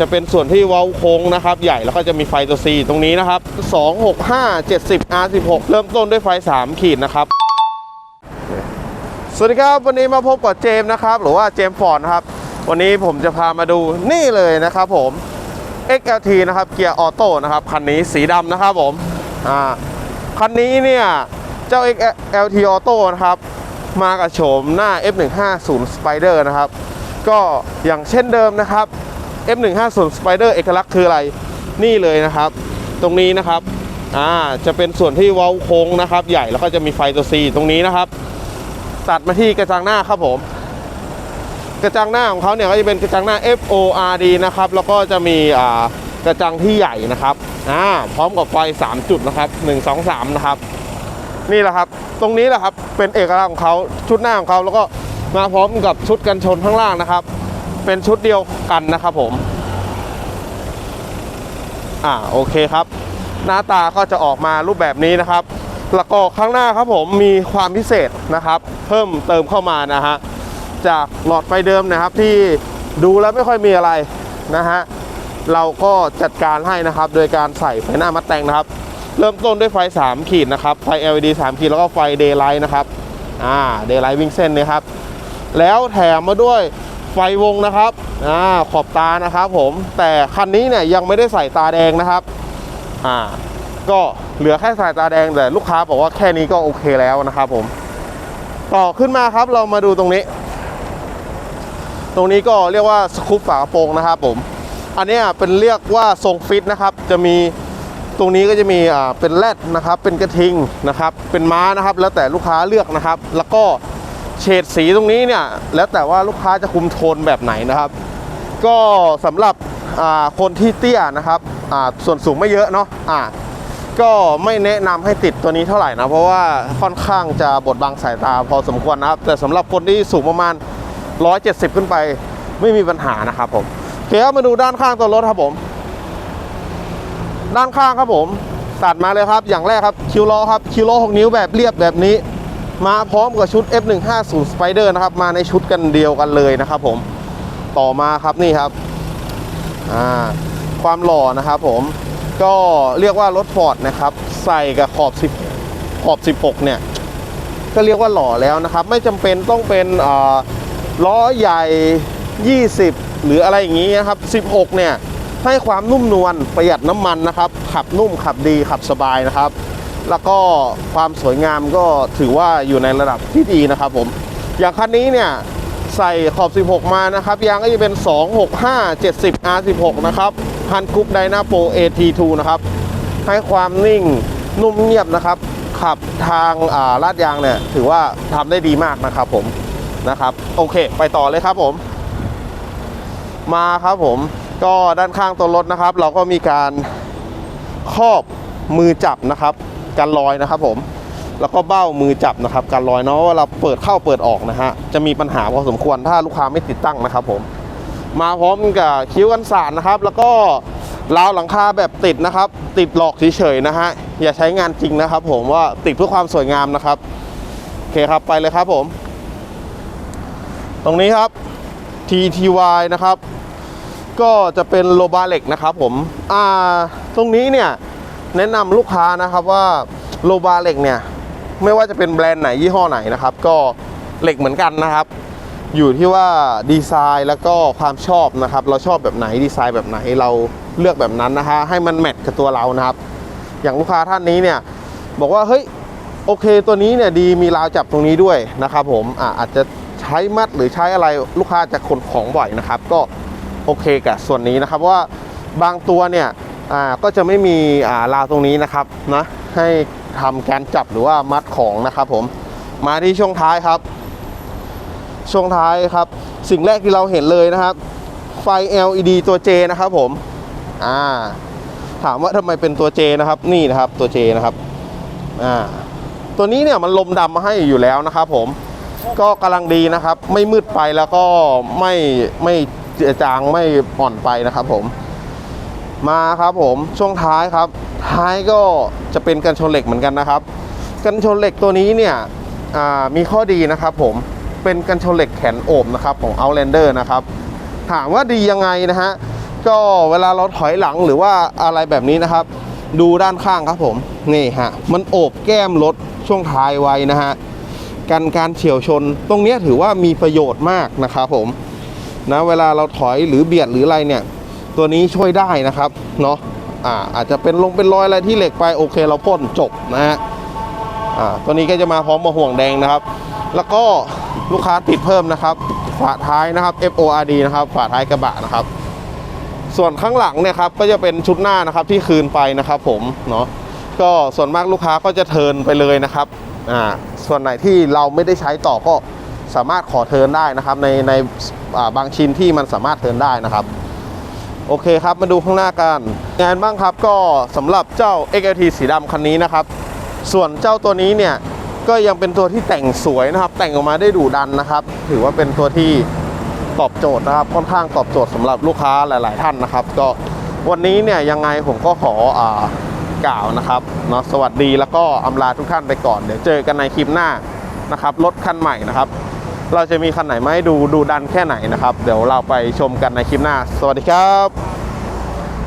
จะเป็นส่วนที่เว้าโค้งนะครับ ใหญ่แล้วก็จะมีไฟตัว C ตรงนี้นะครับ 265 70 R16 เริ่มต้นด้วยไฟ 3 ขีดนะครับสวัสดีครับ วันนี้มาพบกับเจมส์นะครับ หรือว่าเจมส์ฟอร์ดนครับ วันนี้ผมจะพามาดูนี่เลยนะครับผม XLT นะครับเกียร์ออโต้นะครับคันนี้สีดำนะครับผมอ่าคันนี้เนี่ย เจ้า XLT Auto นะครับ มากับโฉมหน้า F150 Spider นะครับ ก็อย่างเช่นเดิมนะครับ F150 Spider เอกลักษณ์คืออะไรนี่เลยนะครับ ตรงนี้นะครับอ่าจะเป็นส่วนที่เว้าโค้งนะครับ ใหญ่แล้วก็จะมีไฟตัว C ตรงนี้นะครับ ตัดมาที่กระจังหน้าครับผม กระจังหน้าของเขาเนี่ยก็จะเป็นกระจังหน้า FORD นะครับแล้วก็จะมีอ่ากระจังที่ใหญ่นะครับอ่าพร้อมกับไฟ 3 จุดนะครับ 1 2 3 นะครับ นี่แหละครับ ตรงนี้แหละครับเป็นเอกลักษณ์ของเขาชุดหน้าของเขาแล้วก็มาพร้อมกับชุดกันชนข้างล่างนะครับ เป็นชุดเดียวกันนะครับผม อ่าโอเคครับ หน้าตาก็จะออกมารูปแบบนี้นะครับ แล้วก็ข้างหน้าครับผมมีความพิเศษนะครับ เพิ่มเติมเข้ามานะฮะจากหลอดไฟเดิมนะครับที่ดูแล้วไม่ค่อยมีอะไรนะฮะเราก็จัดการให้นะครับ โดยการใส่ไฟหน้ามัดแต่งนะครับ เริ่มต้นด้วยไฟ 3 ขีดนะครับ ไฟ LED 3 ขีดแล้วก็ไฟ Daylight นะครับ อ่า Daylight วิ่งเส้นนะครับ แล้วแถมมาด้วย ไฟวงนะครับอ่าขอบตานะครับผมแต่คันนี้เนี่ยยังไม่ได้ใส่ตาแดงนะครับอ่าก็เหลือแค่สายตาแดงแต่ลูกค้าบอกว่าแค่นี้ก็โอเคแล้วนะครับผม ต่อขึ้นมาครับเรามาดูตรงนี้ ตรงนี้ก็เรียกว่าสกูปฝากระโปรงนะครับผม อันนี้เป็นเรียกว่าทรงฟิตนะครับ จะมีตรงนี้ก็จะมีอ่าเป็นแรดนะครับ เป็นกระทิงนะครับ เป็นม้านะครับ แล้วแต่ลูกค้าเลือกนะครับ แล้วก็ เฉดสีตรงนี้เนี่ยแล้วแต่ว่าลูกค้าจะคุมโทนแบบไหนนะครับ ก็สำหรับคนที่เตี้ยนะครับส่วนสูงไม่เยอะเนาะอ่าก็ไม่แนะนำให้ติดตัวนี้เท่าไหร่นะ เพราะว่าค่อนข้างจะบดบังสายตาพอสมควรนะครับ แต่สำหรับคนที่สูงประมาณ 170 ขึ้นไปไม่มีปัญหานะครับผมโอเคมาดูด้านข้างตัวรถครับผม ด้านข้างครับผมตัดมาเลยครับ อย่างแรกครับคิวล้อครับคิวล้อ6นิ้วแบบเรียบแบบนี้ มาพร้อมกับชุด F150 Spider นะครับ มาในชุดกันเดียวกันเลยนะครับผมต่อมาครับนี่ครับอ่าความหล่อนะครับผมก็เรียกว่ารถฟอร์ดนะครับใส่กับขอบ10ขอบ 16 เนี่ย ก็เรียกว่าหล่อแล้วนะครับ ไม่จำเป็นต้องเป็นล้อใหญ่ 20 หรืออะไรอย่างนี้นะครับ 16 เนี่ยให้ความนุ่มนวลประหยัดน้ำมันนะครับ ขับนุ่มขับดีขับสบายนะครับ แล้วก็ความสวยงามก็ถือว่าอยู่ในระดับที่ดีนะครับผมอย่างคันนี้เนี่ยใส่ขอบ 16 มานะครับ ยางก็จะเป็น 265 70 R16 นะครับพันคุกไดนาโป AT2 นะครับ ให้ความนิ่งนุ่มเงียบนะครับ ขับทางาลาดยางเนี่ย ถือว่าทำได้ดีมากนะครับผมนะครับ โอเค ไปต่อเลยครับผม มาครับผมก็ด้านข้างตัวรถนะครับ เราก็มีการครอบมือจับนะครับ กันรอยนะครับผมแล้วก็เบ้ามือจับนะครับการลอยเนาะว่าเราเปิดเข้าเปิดออกนะฮะจะมีปัญหาพอสมควรถ้าลูกค้าไม่ติดตั้งนะครับผมมาพร้อมกับคิ้วกันสาดนะครับ แล้วก็ราวหลังคาแบบติดนะครับ ติดหลอกเฉยๆนะฮะอย่าใช้งานจริงนะครับผมว่าติดเพื่อความสวยงามนะครับโอเคครับไปเลยครับผม ตรงนี้ครับ TTY นะครับ ก็จะเป็นโลบาเหล็กนะครับผมอ่าตรงนี้เนี่ย แนะนำลูกค้านะครับว่าโลบาเหล็กเนี่ยไม่ว่าจะเป็นแบรนด์ไหนยี่ห้อไหนนะครับ ก็เหล็กเหมือนกันนะครับ อยู่ที่ว่าดีไซน์แล้วก็ความชอบนะครับ เราชอบแบบไหนดีไซน์แบบไหนเราเลือกแบบนั้นนะฮะให้มันแมทกับตัวเรานะครับ อย่างลูกค้าท่านนี้เนี่ยบอกว่าเฮ้ยโอเคตัวนี้เนี่ยดีมีราวจับตรงนี้ด้วยนะครับ ผมอะอาจจะใช้มัดหรือใช้อะไรลูกค้าจะขนของบ่อยนะครับ ก็โอเคกับส่วนนี้นะครับว่าบางตัวเนี่ย อ่าก็จะไม่มีอ่าราวตรงนี้นะครับนะให้ทำการจับหรือว่ามัดของนะครับผมมาที่ช่วงท้ายครับ ช่วงท้ายครับ สิ่งแรกที่เราเห็นเลยนะครับ ไฟ LED ตัว J นะครับผมอ่าถามว่าทำไมเป็นตัว J นะครับ นี่นะครับตัว J นะครับอ่าตัวนี้เนี่ยมันลมดำมาให้อยู่แล้วนะครับผมก็กำลังดีนะครับ ไม่มืดไปแล้วก็ไม่ไม่เจือจางไม่อ่อนไปนะครับผม มาครับผมช่วงท้ายครับ ท้ายก็จะเป็นกันชนเหล็กเหมือนกันนะครับ กันชนเหล็กตัวนี้เนี่ยมีข้อดีนะครับผมเป็นกันชนเหล็กแขนโอบนะครับของ Outlander นะครับถามว่าดียังไงนะฮะก็เวลาเราถอยหลังหรือว่าอะไรแบบนี้นะครับ ดูด้านข้างครับผมนี่ฮะมันโอบแก้มรถช่วงท้ายไว้นะฮะกันการเฉียวชนตรงนี้ถือว่ามีประโยชน์มากนะครับผมนะเวลาเราถอยหรือเบียดหรืออะไรเนี่ย ตัวนี้ช่วยได้นะครับเนาะอ่าอาจจะเป็นลงเป็นรอยอะไรที่เหล็กไปโอเค เราพ่นจบนะฮะอ่าตัวนี้ก็จะมาพร้อมมาห่วงแดงนะครับ แล้วก็ลูกค้าติดเพิ่มนะครับ ฝาท้ายนะครับ FORD นะครับ ฝาท้ายกระบะนะครับ ส่วนข้างหลังเนี่ยครับก็จะเป็นชุดหน้านะครับที่คืนไปนะครับ ผมเนาะก็ส่วนมากลูกค้าก็จะเทินไปเลยนะครับอ่าส่วนไหนที่เราไม่ได้ใช้ต่อก็สามารถขอเทินได้นะครับในในอ่าบางชิ้นที่มันสามารถเทินได้นะครับ โอเคครับ มาดูข้างหน้ากันงานบ้างครับก็สำหรับเจ้า XLT สีดำคันนี้นะครับ ส่วนเจ้าตัวนี้เนี่ยก็ยังเป็นตัวที่แต่งสวยนะครับ แต่งออกมาได้ดุดันนะครับ ถือว่าเป็นตัวที่ตอบโจทย์นะครับ ค่อนข้างตอบโจทย์สำหรับลูกค้าหลาย ๆ ท่านนะครับ ก็วันนี้เนี่ยยังไงผมก็ขออ่ากล่าวนะครับเนาะสวัสดีแล้วก็อำลาทุกท่านไปก่อน เดี๋ยวเจอกันในคลิปหน้านะครับรถคันใหม่นะครับ เราจะมีคันไหนมาให้ดูดูดันแค่ไหนนะครับ เดี๋ยวเราไปชมกันในคลิปหน้า สวัสดีครับ